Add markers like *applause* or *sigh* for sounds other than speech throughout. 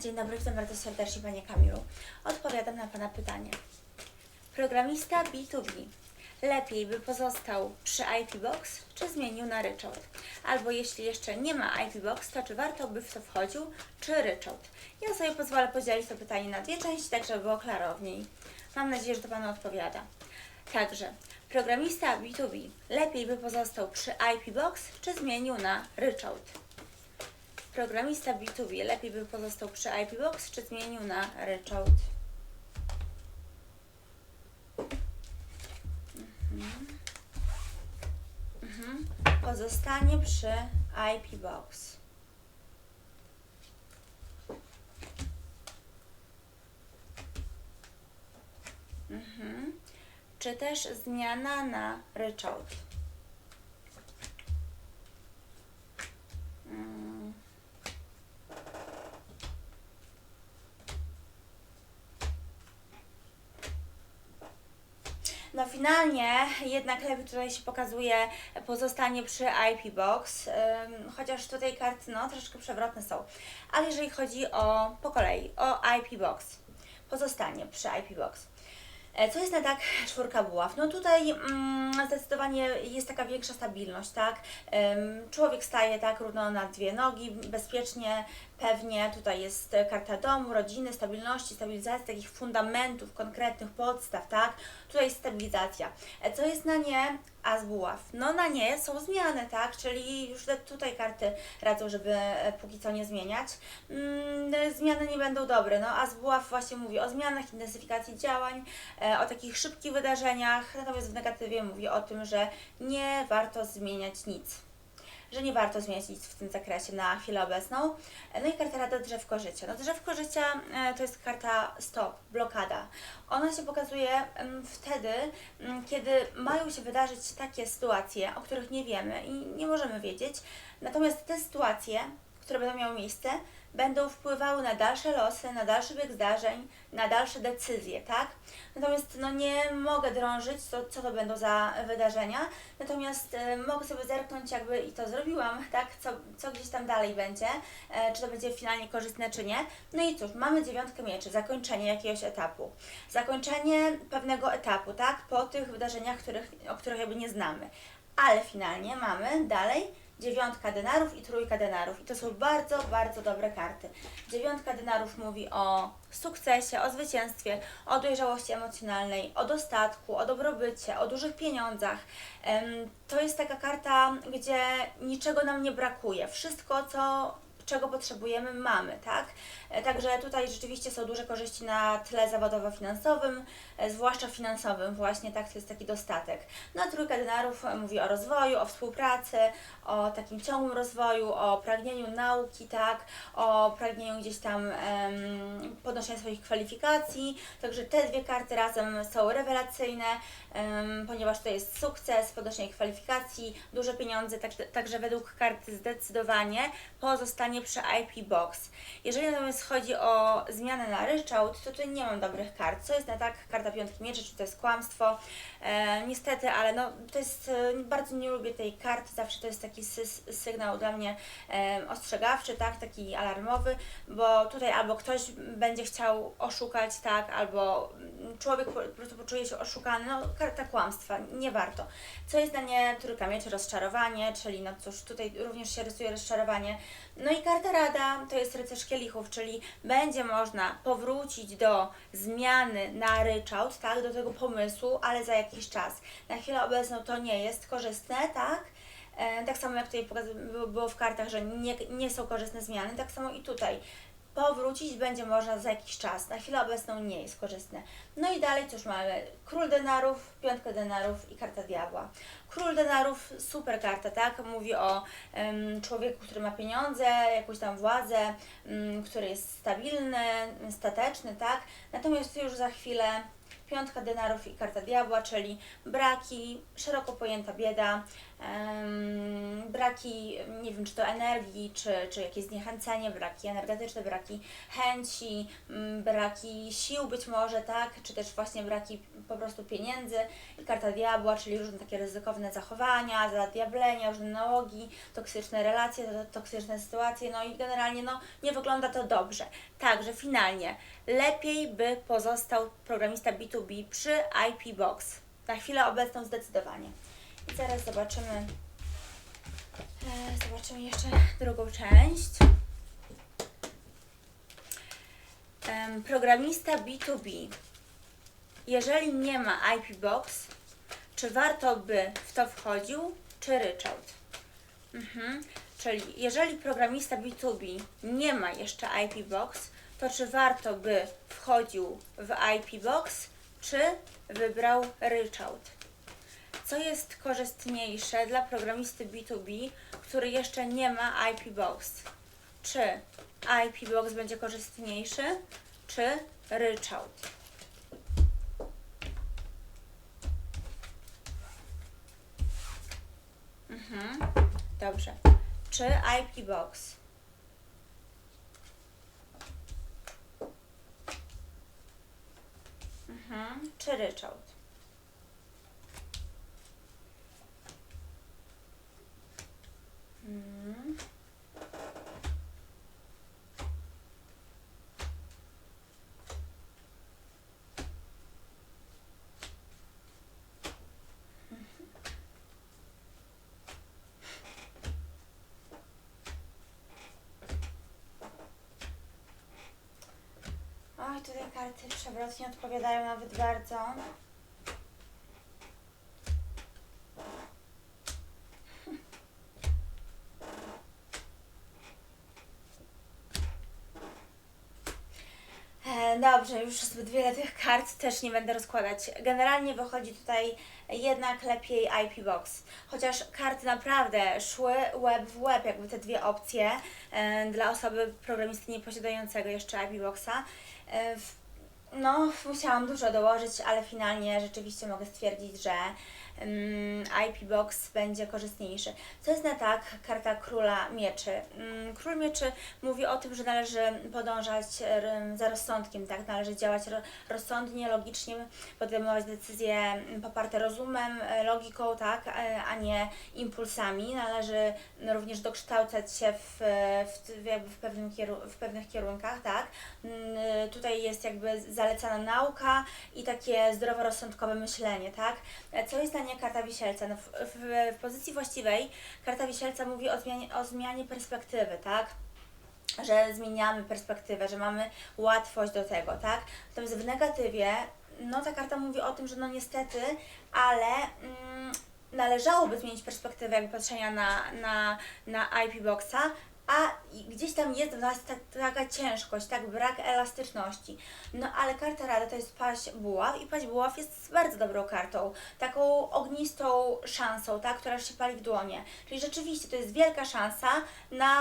Dzień dobry, witam bardzo serdecznie Panie Kamilu. Odpowiadam na Pana pytanie. Programista B2B lepiej by pozostał przy IP Box, czy zmienił na ryczałt? Albo jeśli jeszcze nie ma IP Box, to czy warto by w to wchodził, czy ryczałt? Ja sobie pozwolę podzielić to pytanie na dwie części, tak żeby było klarowniej. Mam nadzieję, że to Panu odpowiada. Także, programista B2B lepiej by pozostał przy IP Box, czy zmienił na ryczałt? Programista B2B lepiej by pozostał przy IP Box, czy zmienił na ryczałt? Mhm. Mhm. Pozostanie przy IP Box. Mhm. Czy też zmiana na ryczałt? Mm. No finalnie jednak lepiej tutaj się pokazuje pozostanie przy IP Box, chociaż tutaj karty no troszeczkę przewrotne są. Ale jeżeli chodzi o po kolei, o IP Box, pozostanie przy IP Box. E, Co jest na tak czwórka buław? No tutaj mm, zdecydowanie jest taka większa stabilność, tak? Człowiek staje tak równo na dwie nogi, bezpiecznie, pewnie. Tutaj jest karta domu, rodziny, stabilności, stabilizacji, takich fundamentów, konkretnych podstaw, tak? Tutaj jest stabilizacja. E, Co jest na nie? A z buław. No na nie są zmiany, tak? Czyli już tutaj karty radzą, żeby e, póki co nie zmieniać. Mm, e, zmiany nie będą dobre, no a z buław właśnie mówi o zmianach, intensyfikacji działań, e, o takich szybkich wydarzeniach, natomiast w negatywie mówi o tym, że nie warto zmieniać nic że nie warto zmieniać nic w tym zakresie na chwilę obecną. No i karta Rada Drzewko Życia. No drzewko Życia e, to jest karta stop, blokada. Ona się pokazuje em, wtedy, m, kiedy mają się wydarzyć takie sytuacje, o których nie wiemy i nie możemy wiedzieć. Natomiast te sytuacje, które będą miały miejsce, będą wpływały na dalsze losy, na dalszy bieg zdarzeń, na dalsze decyzje, tak? Natomiast no nie mogę drążyć, co, co to będą za wydarzenia, natomiast e, mogę sobie zerknąć jakby i to zrobiłam, *laughs* tak? Co, co gdzieś tam dalej będzie, e, czy to będzie finalnie korzystne, czy nie. No i cóż, mamy dziewiątkę mieczy, zakończenie jakiegoś etapu. Zakończenie pewnego etapu, tak? Po tych wydarzeniach, których, o których jakby nie znamy. Ale finalnie mamy dalej dziewiątka denarów i trójka denarów. I to są bardzo, bardzo dobre karty. Dziewiątka denarów mówi o sukcesie, o zwycięstwie, o dojrzałości emocjonalnej, o dostatku, o dobrobycie, o dużych pieniądzach. To jest taka karta, gdzie niczego nam nie brakuje. Wszystko, co czego potrzebujemy, mamy, tak? E, Także tutaj rzeczywiście są duże korzyści na tle zawodowo-finansowym, e, zwłaszcza finansowym właśnie, tak, to jest taki dostatek. No a trójka denarów e, mówi o rozwoju, o współpracy, o takim ciągłym rozwoju, o pragnieniu nauki, tak, o pragnieniu gdzieś tam podnoszenia swoich kwalifikacji, także te dwie karty razem są rewelacyjne, ponieważ to jest sukces, podnoszenie kwalifikacji, duże pieniądze, tak, także według karty zdecydowanie pozostanie przy IP Box. Jeżeli natomiast chodzi o zmianę na ryczałt, to tutaj nie mam dobrych kart. Co jest na tak? Karta piątki mieczy, czy to jest kłamstwo? E, niestety, ale no, to jest, e, bardzo nie lubię tej karty, zawsze to jest taki sy- sygnał dla mnie e, ostrzegawczy, tak, taki alarmowy, bo tutaj albo ktoś będzie chciał oszukać, tak, albo mm, człowiek po prostu poczuje się oszukany, no karta kłamstwa, nie warto. Co jest na nie trójka mieczy, rozczarowanie, czyli no cóż, tutaj również się rysuje rozczarowanie. No i karta rada to jest rycerz kielichów, czyli będzie można powrócić do zmiany na ryczałt, tak, do tego pomysłu, ale za jakiś czas. Na chwilę obecną to nie jest korzystne, tak? E, tak samo jak tutaj było w kartach, że nie, nie są korzystne zmiany, tak samo i tutaj. Powrócić będzie można za jakiś czas. Na chwilę obecną nie jest korzystne. No i dalej cóż mamy? Król denarów, piątka denarów i karta diabła. Król denarów, super karta, tak? Mówi o em, człowieku, który ma pieniądze, jakąś tam władzę, em, który jest stabilny, stateczny, tak? Natomiast już za chwilę piątka denarów i karta diabła, czyli braki, szeroko pojęta bieda, braki, nie wiem czy to energii, czy, czy jakieś zniechęcenie, braki energetyczne, braki chęci, mm, braki sił być może, tak, czy też właśnie braki po prostu pieniędzy i karta diabła, czyli różne takie ryzykowne zachowania, zadiablenia, różne nałogi, toksyczne relacje, to- toksyczne sytuacje, no i generalnie no nie wygląda to dobrze. Także finalnie lepiej by pozostał programista B2B przy IP Box. Na chwilę obecną zdecydowanie. Zaraz zobaczymy. E, zobaczymy jeszcze drugą część. Programista B2B. Jeżeli nie ma IP Box, czy warto by w to wchodził, czy ryczałt? Mhm. Czyli jeżeli programista B2B nie ma jeszcze IP Box, to czy warto by wchodził w IP Box, czy wybrał ryczałt? Co jest korzystniejsze dla programisty B2B, który jeszcze nie ma IP Box? Czy IP Box będzie korzystniejszy, czy ryczałt? Mhm. Dobrze. Czy IP Box? Mhm. Czy ryczałt? Mhm. Oj, tutaj karty przewrotnie odpowiadają nawet bardzo. Dobrze, już zbyt wiele tych kart też nie będę rozkładać. Generalnie wychodzi tutaj jednak lepiej IP Box. Chociaż karty naprawdę szły łeb w łeb, jakby te dwie opcje e, dla osoby programisty nieposiadającego jeszcze IP Boxa. E, no, musiałam dużo dołożyć, ale finalnie rzeczywiście mogę stwierdzić, że IP Box będzie korzystniejszy. Co jest na tak karta Króla Mieczy? Mm, Król Mieczy mówi o tym, że należy podążać za rozsądkiem, tak? Należy działać ro- rozsądnie, logicznie, podejmować decyzje mm, poparte rozumem, e, logiką, tak? E, A nie impulsami. Należy również dokształcać się w, w, jakby w, pewnym kieru- w pewnych kierunkach, tak? Mm, Tutaj jest jakby zalecana nauka i takie zdroworozsądkowe myślenie, tak? E, Co jest dla niej karta wisielca? No w, w, w pozycji właściwej karta wisielca mówi o zmianie, o zmianie perspektywy, tak? Że zmieniamy perspektywę, że mamy łatwość do tego, tak? Natomiast w negatywie, no ta karta mówi o tym, że no niestety, ale mm, należałoby zmienić perspektywę jakby patrzenia na, na, na IP Boxa, a gdzieś tam jest w nas ta, taka ciężkość, tak, brak elastyczności. No ale karta Rada to jest paść buław i paść buław jest bardzo dobrą kartą, taką ognistą szansą, tak, która się pali w dłonie. Czyli rzeczywiście to jest wielka szansa na,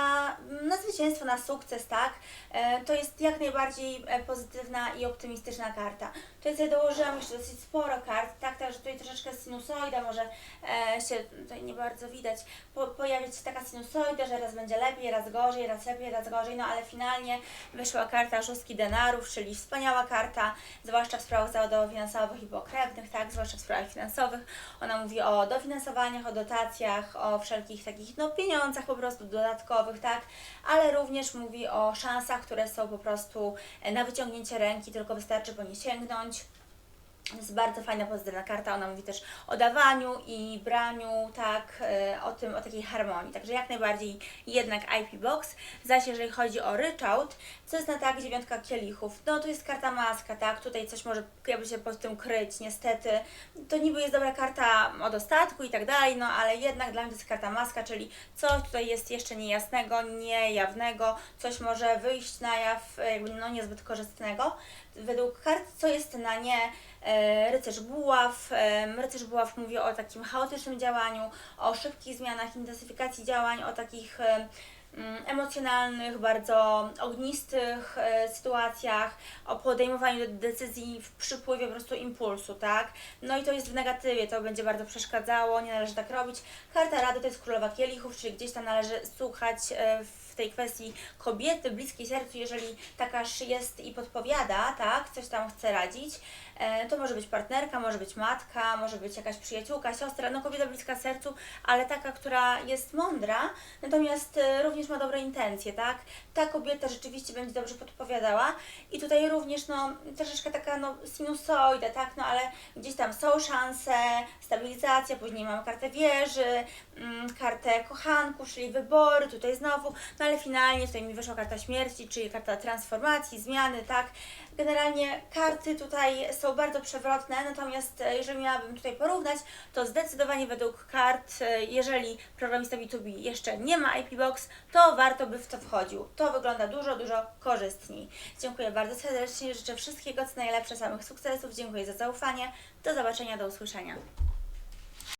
na zwycięstwo, na sukces, tak. E, to jest jak najbardziej e, pozytywna i optymistyczna karta. Tutaj sobie dołożyłam jeszcze dosyć sporo kart, tak, także tutaj troszeczkę sinusoida może e, się, tutaj nie bardzo widać, po, pojawić się taka sinusoida, że raz będzie lepiej, raz gorzej, raz lepiej, raz gorzej, no ale finalnie wyszła karta szóstki denarów, czyli wspaniała karta, zwłaszcza w sprawach zawodowo-finansowych i pokrewnych, tak, zwłaszcza w sprawach finansowych. Ona mówi o dofinansowaniach, o dotacjach, o wszelkich takich, no, pieniądzach po prostu dodatkowych, tak, ale również mówi o szansach, które są po prostu na wyciągnięcie ręki, tylko wystarczy po nie sięgnąć. Jest bardzo fajna, pozytywna karta. Ona mówi też o dawaniu i braniu, tak, e, o tym, o takiej harmonii. Także jak najbardziej jednak IP Box. Zaś jeżeli chodzi o ryczałt, co jest na tak, dziewiątka kielichów. No to jest karta maska, tak, tutaj coś może jakby się pod tym kryć, niestety. To niby jest dobra karta o dostatku i tak dalej, no ale jednak dla mnie to jest karta maska, czyli coś tutaj jest jeszcze niejasnego, niejawnego, coś może wyjść na jaw, e, jakby no niezbyt korzystnego. Według kart, co jest na nie e, rycerz buław. Em, Rycerz buław mówi o takim chaotycznym działaniu, o szybkich zmianach, intensyfikacji działań, o takich em, mm, emocjonalnych, bardzo ognistych e, sytuacjach, o podejmowaniu decyzji w przypływie po prostu impulsu, tak? No i to jest w negatywie, to będzie bardzo przeszkadzało, nie należy tak robić. Karta Rady to jest Królowa Kielichów, czyli gdzieś tam należy słuchać e, w tej kwestii kobiety bliskiej sercu, jeżeli takaż jest i podpowiada, tak, coś tam chce radzić, to może być partnerka, może być matka, może być jakaś przyjaciółka, siostra, no kobieta bliska sercu, ale taka, która jest mądra, natomiast e, również ma dobre intencje, tak? Ta kobieta rzeczywiście będzie dobrze podpowiadała i tutaj również, no, troszeczkę taka, no, sinusoida, tak? No, ale gdzieś tam są szanse, stabilizacja, później mamy kartę wieży, mm, kartę kochanków, czyli wybory, tutaj znowu, no ale finalnie tutaj mi wyszła karta śmierci, czyli karta transformacji, zmiany, tak? Generalnie karty tutaj są bardzo przewrotne, natomiast e, jeżeli miałabym tutaj porównać, to zdecydowanie według kart, e, jeżeli programista B2B jeszcze nie ma IP Box, to warto by w to wchodził. To wygląda dużo, dużo korzystniej. Dziękuję bardzo serdecznie, życzę wszystkiego co najlepsze, samych sukcesów, dziękuję za zaufanie. Do zobaczenia, do usłyszenia.